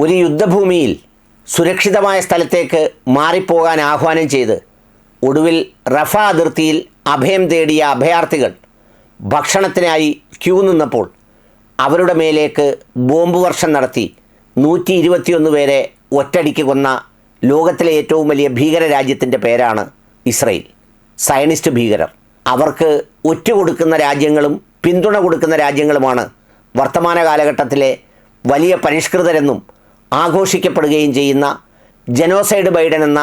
ഒരു യുദ്ധഭൂമിയിൽ സുരക്ഷിതമായ സ്ഥലത്തേക്ക് മാറിപ്പോകാൻ ആഹ്വാനം ചെയ്ത് ഒടുവിൽ റഫ അതിർത്തിയിൽ അഭയം തേടിയ അഭയാർത്ഥികൾ ഭക്ഷണത്തിനായി ക്യൂ നിന്നപ്പോൾ അവരുടെ മേലേക്ക് ബോംബ് വർഷം നടത്തി നൂറ്റി ഇരുപത്തിയൊന്ന് പേരെ ഒറ്റടിക്ക് കൊന്ന ലോകത്തിലെ ഏറ്റവും വലിയ ഭീകര രാജ്യത്തിന്റെ പേരാണ് ഇസ്രയേൽ. സയനിസ്റ്റ് ഭീകരർ. അവർക്ക് ഒറ്റ കൊടുക്കുന്ന രാജ്യങ്ങളും പിന്തുണ കൊടുക്കുന്ന രാജ്യങ്ങളുമാണ് വർത്തമാന കാലഘട്ടത്തിലെ വലിയ പരിഷ്കൃതരെന്നും ആഘോഷിക്കപ്പെടുകയും ചെയ്യുന്ന ജനോസൈഡ് ബൈഡൻ എന്ന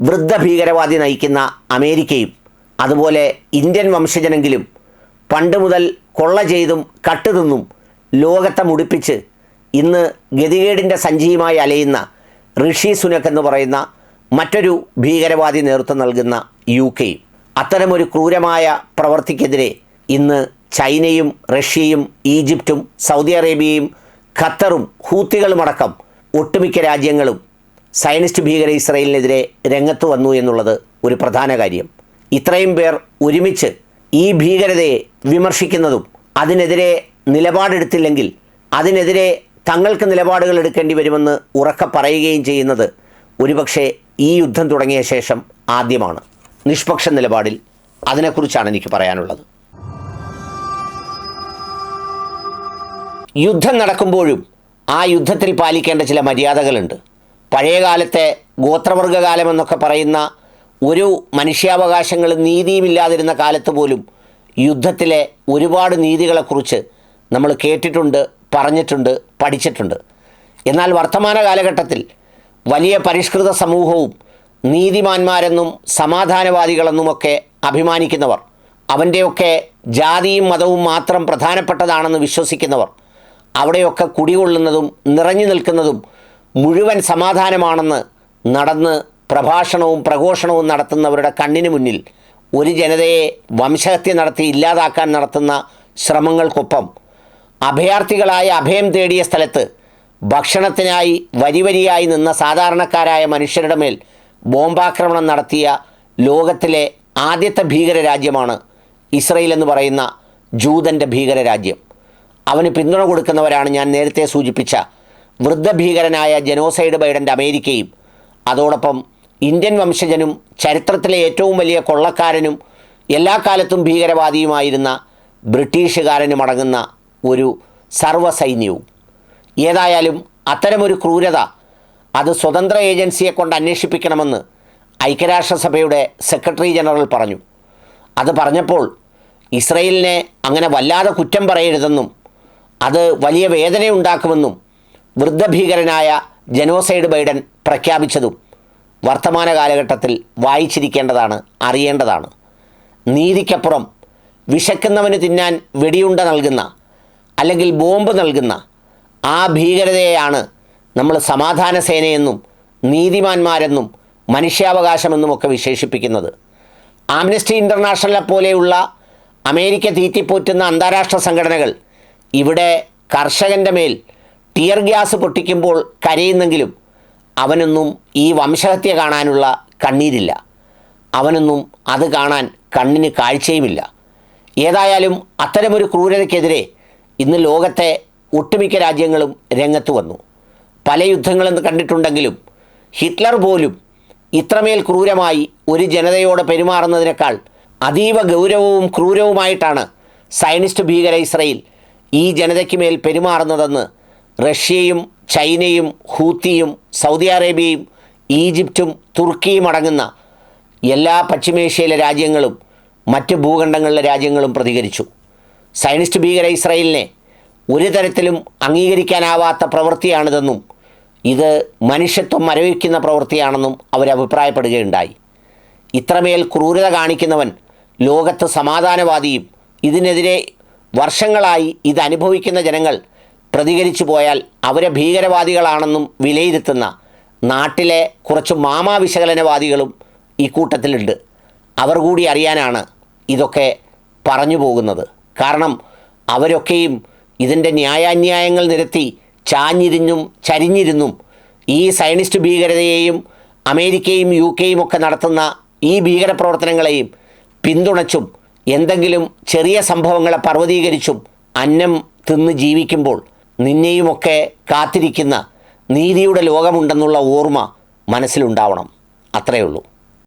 വൃദ്ധ ഭീകരവാദി നയിക്കുന്ന അമേരിക്കയും അതുപോലെ ഇന്ത്യൻ വംശജനെങ്കിലും പണ്ട് മുതൽ കൊള്ള ചെയ്തും കട്ടുതിന്നും ലോകത്തെ മുടിപ്പിച്ച് ഇന്ന് ഗതികേടിന്റെ സഞ്ചിയുമായി അലയുന്ന ഋഷി സുനക് എന്ന് പറയുന്ന മറ്റൊരു ഭീകരവാദി നേതൃത്വം നൽകുന്ന യു കെയും അത്തരമൊരു ക്രൂരമായ പ്രവൃത്തിക്കെതിരെ ഇന്ന് ചൈനയും റഷ്യയും ഈജിപ്തും സൗദി അറേബ്യയും ഖത്തറും ഹൂത്തികളുമടക്കം ഒട്ടുമിക്ക രാജ്യങ്ങളും സയനിസ്റ്റ് ഭീകര ഇസ്രയേലിനെതിരെ രംഗത്ത് വന്നു എന്നുള്ളത് ഒരു പ്രധാന കാര്യം. ഇത്രയും പേർ ഒരുമിച്ച് ഈ ഭീകരതയെ വിമർശിക്കുന്നതും അതിനെതിരെ നിലപാടെടുത്തില്ലെങ്കിൽ അതിനെതിരെ തങ്ങൾക്ക് നിലപാടുകൾ എടുക്കേണ്ടി വരുമെന്ന് ഉറക്കെ പറയുകയും ചെയ്യുന്നത് ഒരുപക്ഷെ ഈ യുദ്ധം തുടങ്ങിയ ശേഷം ആദ്യമാണ്. നിഷ്പക്ഷ നിലപാടിൽ അതിനെക്കുറിച്ചാണ് എനിക്ക് പറയാനുള്ളത്. യുദ്ധം നടക്കുമ്പോഴും ആ യുദ്ധത്തിൽ പാലിക്കേണ്ട ചില മര്യാദകളുണ്ട്. പഴയകാലത്തെ ഗോത്രവർഗകാലം എന്നൊക്കെ പറയുന്ന ഒരു മനുഷ്യാവകാശങ്ങളും നീതിയും ഇല്ലാതിരുന്ന കാലത്ത് പോലും യുദ്ധത്തിലെ ഒരുപാട് നീതികളെക്കുറിച്ച് നമ്മൾ കേട്ടിട്ടുണ്ട് പറഞ്ഞിട്ടുണ്ട് പഠിച്ചിട്ടുണ്ട്. എന്നാൽ വർത്തമാന കാലഘട്ടത്തിൽ വലിയ പരിഷ്കൃത സമൂഹവും നീതിമാന്മാരെന്നും സമാധാനവാദികളെന്നുമൊക്കെ അഭിമാനിക്കുന്നവർ അവന്റെയൊക്കെ ജാതിയും മതവും മാത്രം പ്രധാനപ്പെട്ടതാണെന്ന് വിശ്വസിക്കുന്നവർ അവിടെയൊക്കെ കുടികൊള്ളുന്നതും നിറഞ്ഞു നിൽക്കുന്നതും മുഴുവൻ സമാധാനമാണെന്ന് നടന്ന് പ്രഭാഷണവും പ്രഘോഷണവും നടത്തുന്നവരുടെ കണ്ണിന് മുന്നിൽ ഒരു ജനതയെ വംശഹത്യ നടത്തി ഇല്ലാതാക്കാൻ നടത്തുന്ന ശ്രമങ്ങൾക്കൊപ്പം അഭയാർത്ഥികളായ അഭയം തേടിയ സ്ഥലത്ത് ഭക്ഷണത്തിനായി വരിവരിയായി നിന്ന സാധാരണക്കാരായ മനുഷ്യരുടെ മേൽ ബോംബാക്രമണം നടത്തിയ ലോകത്തിലെ ആദ്യത്തെ ഭീകരരാജ്യമാണ് ഇസ്രയേൽ എന്ന് പറയുന്ന ജൂതന്റെ ഭീകര രാജ്യം അവന് പിന്തുണ കൊടുക്കുന്നവരാണ് ഞാൻ നേരത്തെ സൂചിപ്പിച്ച വൃദ്ധഭീകരനായ ജനോസൈഡ് ബൈഡന്റെ അമേരിക്കയും. അതോടൊപ്പം ഇന്ത്യൻ വംശജനും ചരിത്രത്തിലെ ഏറ്റവും വലിയ കൊള്ളക്കാരനും എല്ലാ കാലത്തും ഭീകരവാദിയുമായിരുന്ന ബ്രിട്ടീഷുകാരനും അടങ്ങുന്ന ഒരു സർവസൈന്യവും. ഏതായാലും അത്തരമൊരു ക്രൂരത അത് സ്വതന്ത്ര ഏജൻസിയെ കൊണ്ട് അന്വേഷിപ്പിക്കണമെന്ന് ഐക്യരാഷ്ട്രസഭയുടെ സെക്രട്ടറി ജനറൽ പറഞ്ഞു. അത് പറഞ്ഞപ്പോൾ ഇസ്രയേലിനെ അങ്ങനെ വല്ലാതെ കുറ്റം പറയരുതെന്നും അത് വലിയ വേദനയുണ്ടാക്കുമെന്നും വൃദ്ധഭീകരനായ ജനോസൈഡ് ബൈഡൻ പ്രഖ്യാപിച്ചതും വർത്തമാന കാലഘട്ടത്തിൽ വായിച്ചിരിക്കേണ്ടതാണ് അറിയേണ്ടതാണ്. നീതിക്കപ്പുറം വിശക്കുന്നവന് തിന്നാൻ വെടിയുണ്ട നൽകുന്ന അല്ലെങ്കിൽ ബോംബ് നൽകുന്ന ആ ഭീകരതയെയാണ് നമ്മൾ സമാധാന സേനയെന്നും നീതിമാന്മാരെന്നും മനുഷ്യാവകാശമെന്നുമൊക്കെ വിശേഷിപ്പിക്കുന്നത്. ആംനസ്റ്റി ഇന്റർനാഷണലെ പോലെയുള്ള അമേരിക്ക തീറ്റിപ്പോറ്റുന്ന അന്താരാഷ്ട്ര സംഘടനകൾ ഇവിടെ കർഷകന്റെ മേൽ ടിയർ ഗ്യാസ് പൊട്ടിക്കുമ്പോൾ കരയുന്നെങ്കിലും അവനൊന്നും ഈ വംശഹത്യ കാണാനുള്ള കണ്ണീരില്ല. അവനൊന്നും അത് കാണാൻ കണ്ണിന് കാഴ്ചയുമില്ല. ഏതായാലും അത്തരമൊരു ക്രൂരതയ്ക്കെതിരെ ഇന്ന് ലോകത്തെ ഒട്ടുമിക്ക രാജ്യങ്ങളും രംഗത്ത് വന്നു. പല യുദ്ധങ്ങളും കണ്ടിട്ടുണ്ടെങ്കിലും ഹിറ്റ്ലർ പോലും ഇത്രമേൽ ക്രൂരമായി ഒരു ജനതയോട് പെരുമാറുന്നതിനേക്കാൾ അതീവ ഗൗരവവും ക്രൂരവുമായിട്ടാണ് സയനിസ്റ്റ് ഭീകര ഇസ്രയേൽ ഈ ജനതയ്ക്ക് മേൽ പെരുമാറുന്നതെന്ന് റഷ്യയും ചൈനയും ഹൂത്തിയും സൗദി അറേബ്യയും ഈജിപ്തും തുർക്കിയും അടങ്ങുന്ന എല്ലാ പശ്ചിമേഷ്യയിലെ രാജ്യങ്ങളും മറ്റ് ഭൂഖണ്ഡങ്ങളിലെ രാജ്യങ്ങളും പ്രതികരിച്ചു. സയനിസ്റ്റ് ഭീകര ഇസ്രയേലിനെ ഒരു തരത്തിലും അംഗീകരിക്കാനാവാത്ത പ്രവൃത്തിയാണിതെന്നും ഇത് മനുഷ്യത്വം മരവിക്കുന്ന പ്രവൃത്തിയാണെന്നും അവരഭിപ്രായപ്പെടുകയുണ്ടായി ഇത്രമേൽ ക്രൂരത കാണിക്കുന്നവൻ ലോകത്ത് സമാധാനവാദിയും ഇതിനെതിരെ വർഷങ്ങളായി ഇത് അനുഭവിക്കുന്ന ജനങ്ങൾ പ്രതികരിച്ചു പോയാൽ അവരെ ഭീകരവാദികളാണെന്നും വിലയിരുത്തുന്ന നാട്ടിലെ കുറച്ച് മാമാ വിശകലനവാദികളും ഈ കൂട്ടത്തിലുണ്ട്. അവർ കൂടി അറിയാനാണ് ഇതൊക്കെ പറഞ്ഞു പോകുന്നത്. കാരണം അവരൊക്കെയും ഇതിന്റെ ന്യായാന്യായങ്ങൾ നിരത്തി ചാഞ്ഞിരിഞ്ഞും ചരിഞ്ഞിരുന്നും ഈ സയനിസ്റ്റ് ഭീകരതയെയും അമേരിക്കയും യു കെയും ഒക്കെ നടത്തുന്ന ഈ ഭീകരപ്രവർത്തനങ്ങളെയും പിന്തുണച്ചും എന്തെങ്കിലും ചെറിയ സംഭവങ്ങളെ പർവതീകരിച്ചും അന്നം തിന്ന് ജീവിക്കുമ്പോൾ നിന്നെയുമൊക്കെ കാത്തിരിക്കുന്ന നീതിയുടെ ലോകമുണ്ടെന്നുള്ള ഓർമ്മ മനസ്സിലുണ്ടാവണം. അത്രയേ ഉള്ളൂ.